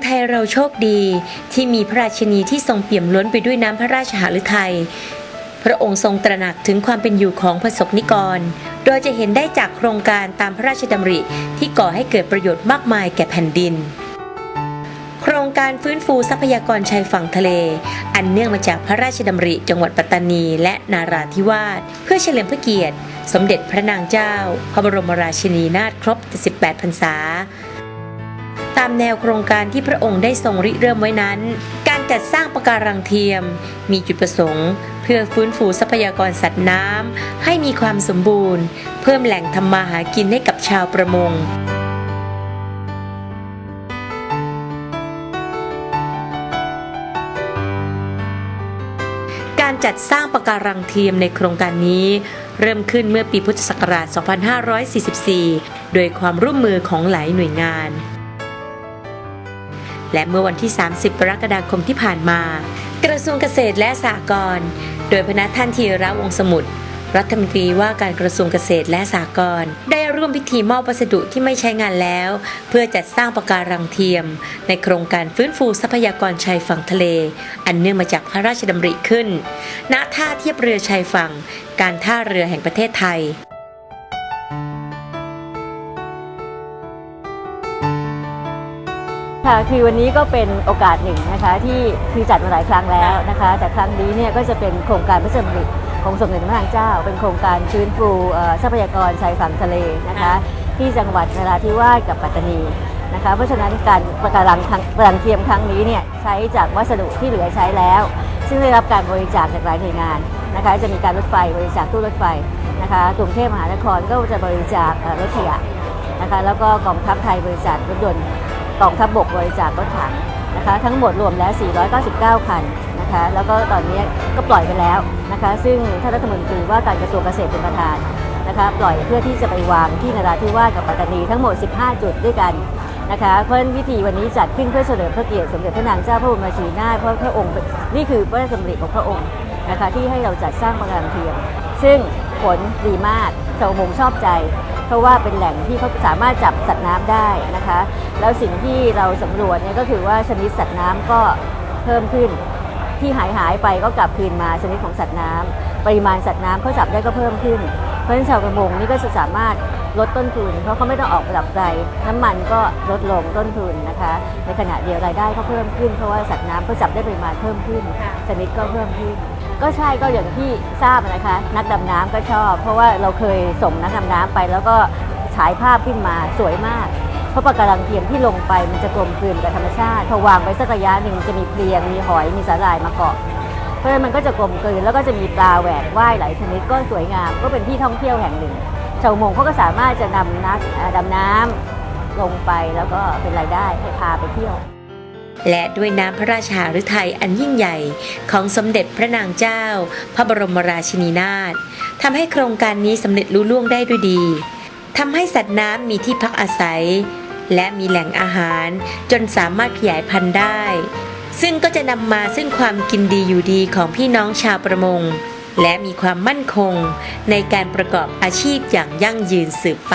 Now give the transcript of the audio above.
องไทยเราโชคดีที่มีพระราชินีที่ทรงเปี่ยมล้นไปด้วยน้ำพระราชหฤทัย พระองค์ทรงตระหนักถึงความเป็นอยู่ของประสบนิกร โดยจะเห็นได้จากโครงการตามพระราชดำริที่ก่อให้เกิดประโยชน์มากมายแก่แผ่นดิน โครงการฟื้นฟูทรัพยากรชายฝั่งทะเล อันเนื่องมาจากพระราชดำริ จังหวัดปัตตานี และนาราธิวาสเพื่อเฉลิมพระเกียรติ สมเด็จพระนางเจ้า พระบรมราชินีนาถครบ78พรรษา ตามแนวโครงการที่พระองค์ได้ทรงริเริ่มไว้นั้น การจัดสร้างปะการังเทียม มีจุดประสงค์ เพื่อฟื้นฟูทรัพยากรสัตว์น้ำให้มีความสมบูรณ์ เพิ่มแหล่งทำมาหากินให้กับชาวประมงการจัดสร้างปะการังเทียมในโครงการนี้ เริ่มขึ้นเมื่อปีพุทธศักราช 2544 โดยความร่วมมือของหลายหน่วยงาน และเมื่อวันที่ 30 กรกฎาคมที่ผ่านมา กระทรวงเกษตรและสหกรณ์โดยพนักท่านธีระวงสมุทรรัฐมนตรีว่าการกระทรวงเกษตรและสหกรณ์ได้ร่วมพิธีมอบวัสดุที่ไม่ใช้งานแล้ว เพื่อจัดสร้างปะการังเทียม ในโครงการฟื้นฟูทรัพยากรชายฝั่งทะเล อันเนื่องมาจากพระราชดำริขึ้น ณท่าเทียบเรือชายฝั่ง การท่าเรือแห่งประเทศไทย ค่ะคือวันนี้ก็เป็นโอกาสหนึ่งนะคะที่คือจัดมาหลายครั้งแล้วนะคะ แต่ครั้งนี้เนี่ยก็จะเป็นโครงการพระราชดำริของสมเด็จพระนางเจ้า เป็นโครงการฟื้นฟูเอ่อทรัพยากรชายฝั่งทะเลนะคะ ที่จังหวัดนราธิวาสกับปัตตานีนะคะ เพราะฉะนั้นการประการังครั้งประการังเทียมครั้งนี้เนี่ยใช้จากวัสดุที่เหลือใช้แล้ว ซึ่งได้รับการบริจาคจากหลายหน่วยงานนะคะจะมีการรถไฟบริจาคตู้รถไฟนะคะกรุงเทพมหานครก็จะบริจาคเอ่อรถขยะนะคะแล้วก็กองทัพไทยบริจาครถยนต์ กองทัพบกบริจาครถถังนะคะทั้งหมดรวมแล้ว 499 คันนะคะแล้วก็ตอนนี้ก็ปล่อยไปแล้วนะคะซึ่งท่านรัฐมนตรีว่าการกระทรวงเกษตรเป็นประธานนะคะปล่อยเพื่อที่จะไปวางที่นราธิวาสกับปัตตานีทั้งหมด 15 จุดด้วยกันนะคะเพราะฉะนั้นวิธีวันนี้จัดขึ้นเพื่อเฉลิมพระเกียรติสมเด็จพระนางเจ้าพระบรมราชินีนาถเพราะพระองค์นี่คือพระราชดำริของพระองค์นะคะที่ให้เราจัดสร้างปะการเทียมซึ่งผลดีมากชาวมงชอบใจ เพราะว่าเป็นแหล่งที่เขาสามารถจับสัตว์น้ำได้นะคะ แล้วสิ่งที่เราสำรวจเนี่ยก็คือว่าชนิดสัตว์น้ำก็เพิ่มขึ้นที่หายหายไปก็กลับคืนมาชนิดของสัตว์น้ำปริมาณสัตว์น้ำเขาจับได้ก็เพิ่มขึ้น เพราะฉะนั้นชาวประมงนี่ก็จะสามารถลดต้นทุน เพราะเขาไม่ต้องออกไปดับไฟน้ำมันก็ลดลงต้นทุนนะคะ ในขณะเดียวรายได้ก็เพิ่มขึ้นเพราะว่าสัตว์น้ำเขาจับได้ปริมาณเพิ่มขึ้น ชนิดก็เพิ่มขึ้น ก็ใช่ก็อย่างที่ทราบนะคะ นักดำน้ำก็ชอบ เพราะว่าเราเคยส่งนักดำน้ำไป แล้วก็ฉายภาพขึ้นมาสวยมาก เพราะปะการังเทียมที่ลงไปมันจะกลมกลืนกับธรรมชาติพอวางไปสักระยะหนึ่งจะมีเพลียงมีหอยมีสาหร่ายมาเกาะเพราะมันก็จะกลมกลืนแล้วก็จะมีปลาแหวกว่ายหลายชนิดก็สวยงาม ก็เป็นที่ท่องเที่ยวแห่งหนึ่งชาวมงเขาก็สามารถจะนำนักดำน้ำลงไปแล้วก็เป็นรายได้ให้พาไปเที่ยว และด้วยน้ำพระราชาฤทัยอันยิ่งใหญ่ของสมเด็จพระนางเจ้า พระบรมราชินีนาถทำให้โครงการนี้สำเร็จลุล่วงได้ด้วยดีทำให้สัตว์น้ำมีที่พักอาศัย และมีแหล่งอาหารจนสามารถขยายพันธุ์ได้ ซึ่งก็จะนำมาซึ่งความกินดีอยู่ดีของพี่น้องชาวประมง และมีความมั่นคงในการประกอบอาชีพอย่างยั่งยืนสืบไป